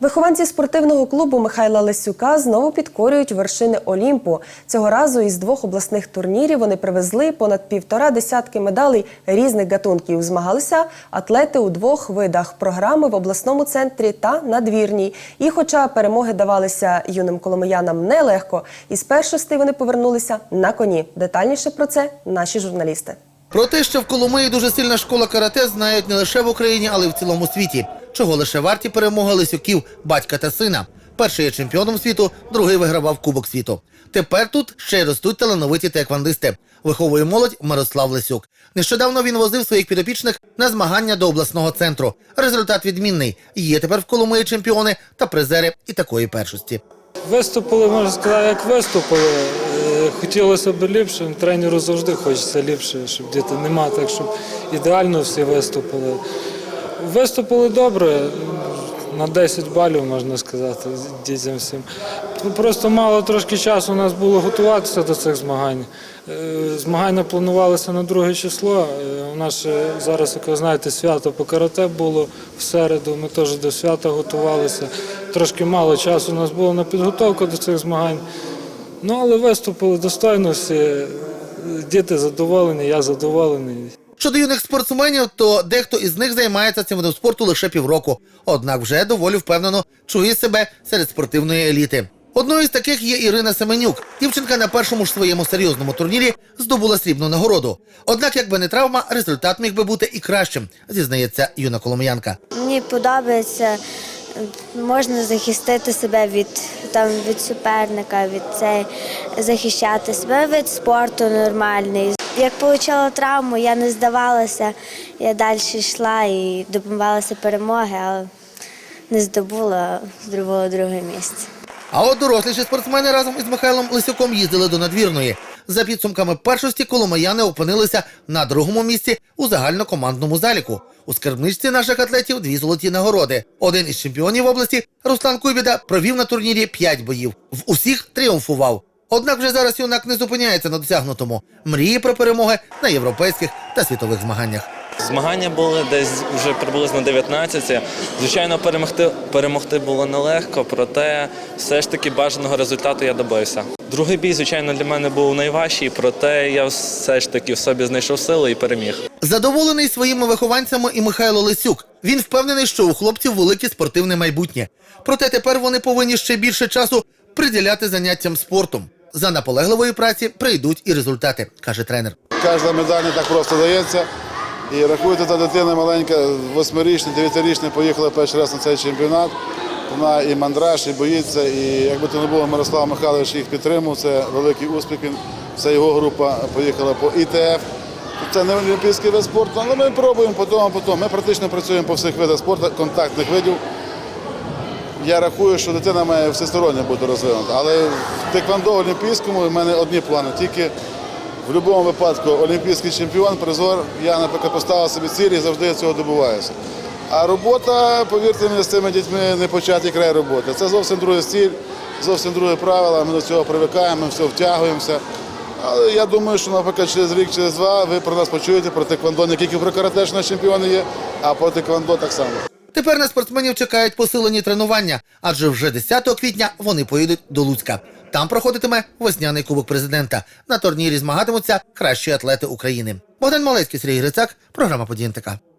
Вихованці спортивного клубу Михайла Лесюка знову підкорюють вершини Олімпу. Цього разу із двох обласних турнірів вони привезли понад півтора десятки медалей різних гатунків. Змагалися атлети у двох видах програми в обласному центрі та надвірній. І, хоча перемоги давалися юним коломиянам нелегко, із першостей вони повернулися на коні. Детальніше про це наші журналісти. Про те, що в Коломиї дуже сильна школа карате, знають не лише в Україні, але й в цілому світі. Чого лише варті перемоги Лисюків, батька та сина. Перший є чемпіоном світу, другий вигравав Кубок світу. Тепер тут ще й ростуть талановиті теквандисти. Виховує молодь Мирослав Лисюк. Нещодавно він возив своїх підопічних на змагання до обласного центру. Результат відмінний. Є тепер в Коломиї чемпіони та призери і такої першості. Виступили, можна сказати, як виступили. Е, Хотілося б ліпше, тренеру завжди хочеться ліпше, щоб діти нема так, щоб ідеально всі виступили. Виступили добре, на 10 балів, можна сказати, дітям всім. Просто мало трошки часу у нас було готуватися до цих змагань. Е, Змагання планувалися на друге число. Е, У нас ще зараз, як ви знаєте, свято по карате було в середу. Ми теж до свята готувалися. Трошки мало часу у нас було на підготовку до цих змагань. Ну, але виступили достойно всі. Діти задоволені, я задоволений. Щодо юних спортсменів, то дехто із них займається цим видом спорту лише півроку. Однак вже доволі впевнено чує себе серед спортивної еліти. Одною з таких є Ірина Семенюк. Дівчинка на першому ж своєму серйозному турнірі здобула срібну нагороду. Однак, якби не травма, результат міг би бути і кращим, зізнається юна коломиянка. Мені подобається, можна захистити себе від, там, від суперника, від цей, захищати себе від спорту нормальний. Як отримала травму, я не здавалася, я далі йшла і добивалася перемоги, але не здобула, здобула друге місце. А от доросліші спортсмени разом із Михайлом Лисюком їздили до надвірної. За підсумками першості коломияни опинилися на другому місці у загальнокомандному заліку. У скарбничці наших атлетів дві золоті нагороди. Один із чемпіонів області Руслан Куйбіда провів на турнірі п'ять боїв. В усіх тріумфував. Однак вже зараз юнак не зупиняється на досягнутому. Мріє про перемоги на європейських та світових змаганнях. Змагання були десь вже приблизно 19. Звичайно, перемогти, перемогти було нелегко, проте все ж таки бажаного результату я добився. Другий бій, звичайно, для мене був найважчий, проте я все ж таки в собі знайшов сили і переміг. Задоволений своїми вихованцями і Михайло Лисюк. Він впевнений, що у хлопців велике спортивне майбутнє. Проте тепер вони повинні ще більше часу приділяти заняттям спортом. За наполегливої праці прийдуть і результати, каже тренер. Кожна медаль не так просто дається. І рахуйте, та дитина маленька, восьмирічна, дев'ятирічна, поїхала перший раз на цей чемпіонат. Вона і мандраж, і боїться. І якби то не було, Мирослав Михайлович їх підтримав. Це великий успіх. Він, вся його група поїхала по ІТФ. Це не олімпійський вид спорту, але ми пробуємо потім, потім. Ми практично працюємо по всіх видах спорту, контактних видів. Я рахую, що дитина має всесторонньо бути розвинута. Але в теквандо олімпійському в мене одні плани. Тільки в будь-якому випадку олімпійський чемпіон, призор. Я, наприклад, поставив собі ціль і завжди цього добиваюся. А робота, повірте мені, з цими дітьми не початий край роботи. Це зовсім другий стиль, зовсім другі правила. Ми до цього привикаємо, ми все втягуємося. Але я думаю, що, наприклад, через рік, через два ви про нас почуєте про теквандо, не тільки про карате, що наші чемпіони є, а про теквандо так само. Тепер на спортсменів чекають посилені тренування, адже вже 10 квітня вони поїдуть до Луцька. Там проходитиме весняний кубок президента. На турнірі змагатимуться кращі атлети України. Богдан Малецький, Сергій Грицак, програма «Подієнтика». НТК».